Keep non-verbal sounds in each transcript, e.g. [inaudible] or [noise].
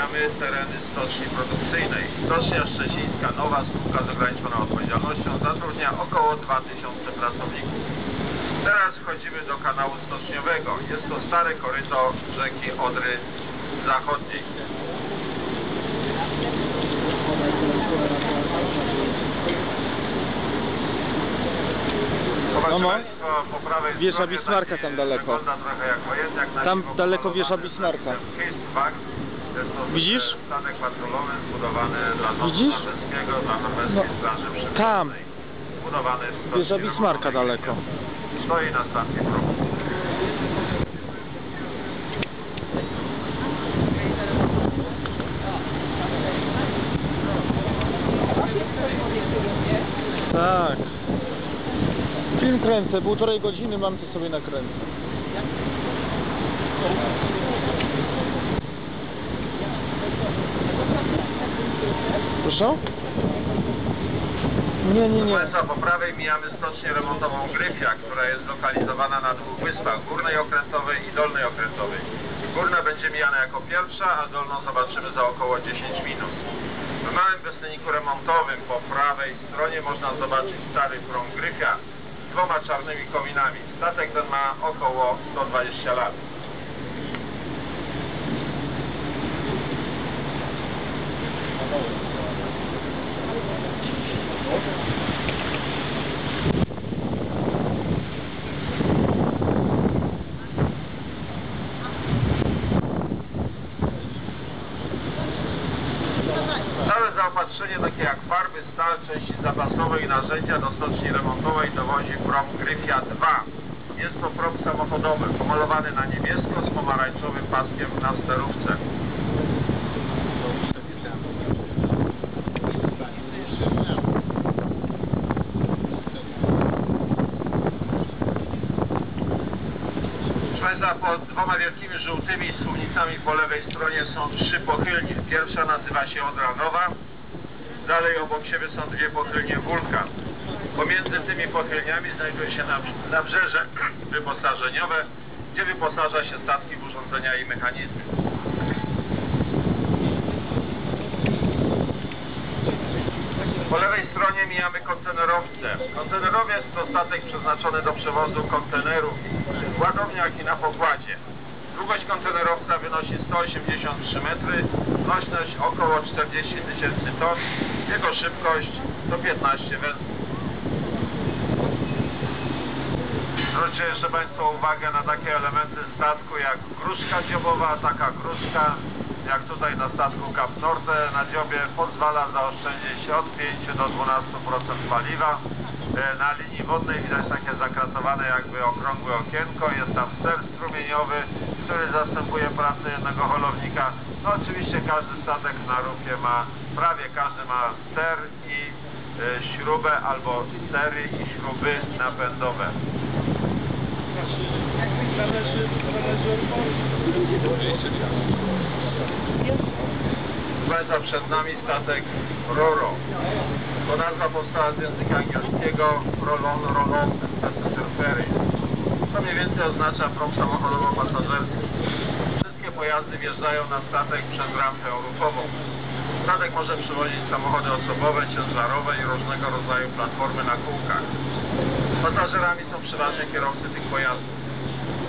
mijamy tereny stoczni produkcyjnej. Stocznia Szczecińska, nowa spółka z ograniczoną odpowiedzialnością, zatrudnia około 2000 pracowników. Teraz wchodzimy do kanału stoczniowego. Jest to stare koryto rzeki Odry Zachodniej. Zobaczcie No, no. Państwo, po prawej stronie Bismarcka taki tam daleko. Wygląda trochę jak wojenniak. na Tam siwo daleko wieża pomalowany Bismarcka. Widzisz? Statek patrolowy zbudowany dla Widzisz? dla norweskiej No, straży tam. Stoczni Wieża Bismarcka remontowej. daleko. Stoi na stacji. Tak. Film kręcę, półtorej godziny mam to sobie nakręcę. Proszę? Nie, nie, nie. Proszę po prawej mijamy stocznię remontową Gryfia, która jest zlokalizowana na dwóch wyspach, górnej okrętowej i dolnej okrętowej. Górna będzie mijana jako pierwsza, a dolną zobaczymy za około 10 minut. W małym westniku remontowym po prawej stronie można zobaczyć stary prom Gryfia z dwoma czarnymi kominami. Statek ten ma około 120 lat. Całe zaopatrzenie takie jak farby, stal, części zapasowe i narzędzia do stoczni remontowej dowozi prom Gryfia 2. Jest to prom samochodowy, pomalowany na niebiesko z pomarańczowym paskiem na sterówce. Państwa, pod dwoma wielkimi żółtymi słupnicami po lewej stronie są trzy pochylnie. Pierwsza nazywa się Odra Nowa, dalej obok siebie są dwie pochylnie Wulkan. Pomiędzy tymi pochylniami znajduje się nab- nabrzeże [clears throat] wyposażeniowe, gdzie wyposaża się statki w urządzenia i mechanizmy. Po lewej stronie mijamy kontenerowce. Kontenerowiec to statek przeznaczony do przewozu kontenerów w ładowniach i na pokładzie. Długość kontenerowca wynosi 183 metry, nośność około 40 tysięcy ton, jego szybkość to 15 węzłów. Zwróćcie jeszcze Państwo uwagę na takie elementy statku jak gruszka dziobowa. Taka gruszka, jak tutaj na statku Cap Norte na dziobie, pozwala zaoszczędzić od 5 do 12% paliwa. E, Na linii wodnej widać takie zakrasowane jakby okrągłe okienko. Jest tam ster strumieniowy, który zastępuje pracę jednego holownika. No oczywiście każdy statek na rufie ma, prawie każdy ma ster i e, śrubę albo stery i śruby napędowe. Państwa, przed nami statek Roro. To nazwa powstała z języka angielskiego Rolon Rolon Passenger Ferry. To mniej więcej oznacza prom samochodowo-pasażerski. Wszystkie pojazdy wjeżdżają na statek przez rampę rufową. Statek może przywozić samochody osobowe, ciężarowe i różnego rodzaju platformy na kółkach. Pasażerami są przeważnie kierowcy tych pojazdów.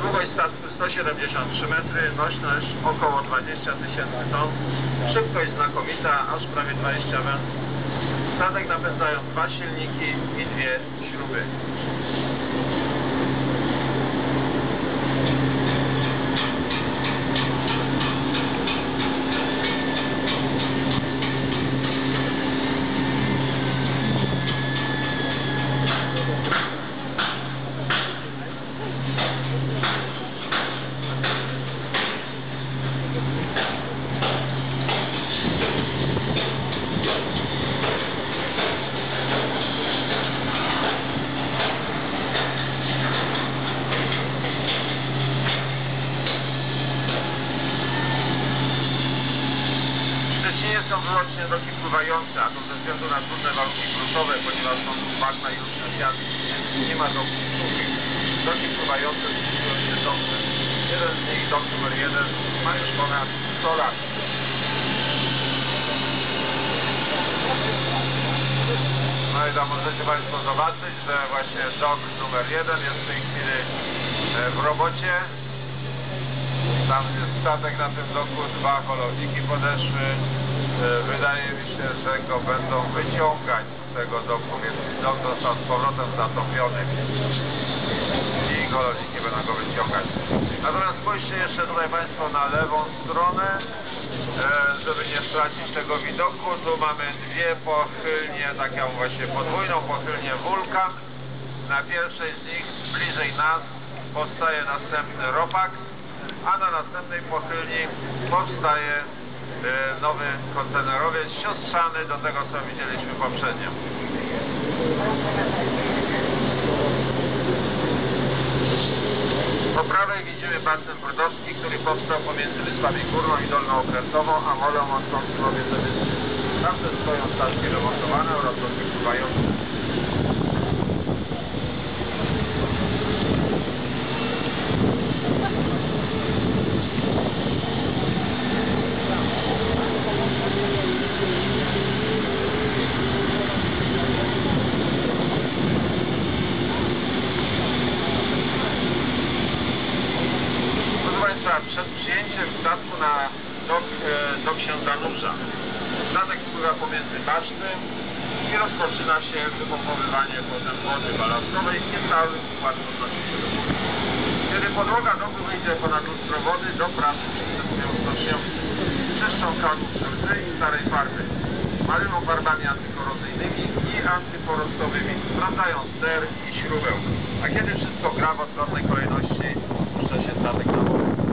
Długość statku 173 metry, nośność około 20 tysięcy ton, szybkość znakomita, aż prawie 20 węzłów. Statek napędzają dwa silniki i dwie śruby. nie jest to wyłącznie drogi pływające, a to ze względu na trudne warunki gruntowe, ponieważ są bagna i różne zjazdy, nie ma drogi suchych. Drogi pływające zbliżyły się dobrze. Jeden z nich, dok numer jeden, ma już ponad 100 lat. No i tam możecie Państwo zobaczyć, że właśnie dok numer jeden jest w tej chwili e, w robocie. Tam jest statek na tym doku, dwa holowniki podeszły. Wydaje mi się, że go będą wyciągać z tego doku, więc dok został z powrotem zatopiony i holowniki będą go wyciągać. Natomiast spójrzcie jeszcze tutaj Państwo na lewą stronę, e, żeby nie stracić tego widoku. Tu mamy dwie pochylnie, taką właśnie podwójną pochylnię wulkan. Na pierwszej z nich, bliżej nas, powstaje następny ropak, a na następnej pochylni powstaje nowy kontenerowiec siostrzany do tego, co widzieliśmy poprzednio. Po prawej widzimy basen brodowski, który powstał pomiędzy Wyspami Górną i Dolną Okrętową, a molą łączącym obie te wyspy. Tamte stoją statki remontowane oraz lotni pływające. Proszę Państwa, przed przyjęciem statku na dok, e, do księdza Nurza statek spływa pomiędzy baszty i rozpoczyna się wypompowywanie potem wody balastowej i cały układ podnosi się do góry. Kiedy podłoga doku wyjdzie ponad lustro wody, do pracy przystępują stocznią czyszczą kawą łzy i starej farby, maryną farbami antykorozyjnymi i antyporostowymi, sprawdzają ster i śrubę. A kiedy wszystko gra w odwrotnej kolejności, puszcza się statek na wodę.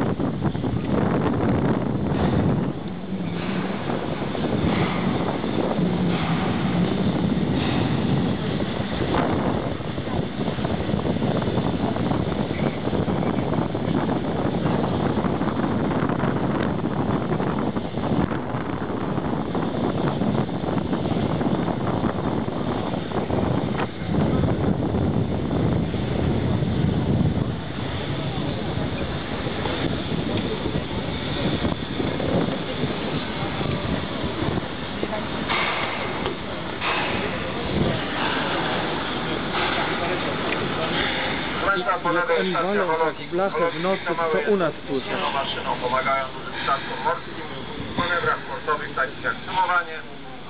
Po Jak oni walą tak blachę w nocy, to u nas słyszę. jedną maszyną pomagają dużym statkom morskim w manewrach portowych takich jak sumowanie,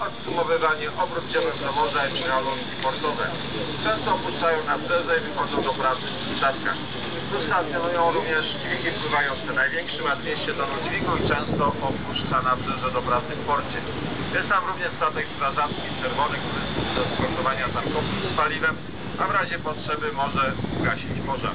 odsumowywanie, obrót dziełem do morza i przejazdy portowe. Często opuszczają nabrzeże i wychodzą do pracy w statkach. Tu stacjonują również dźwigi pływające. Największy ma 200 ton dźwigu i często opuszcza nabrzeże do pracy w porcie. Jest tam również statek strażacki czerwony, który służy do eskortowania tankowców z paliwem, a w razie potrzeby może ugasić pożar.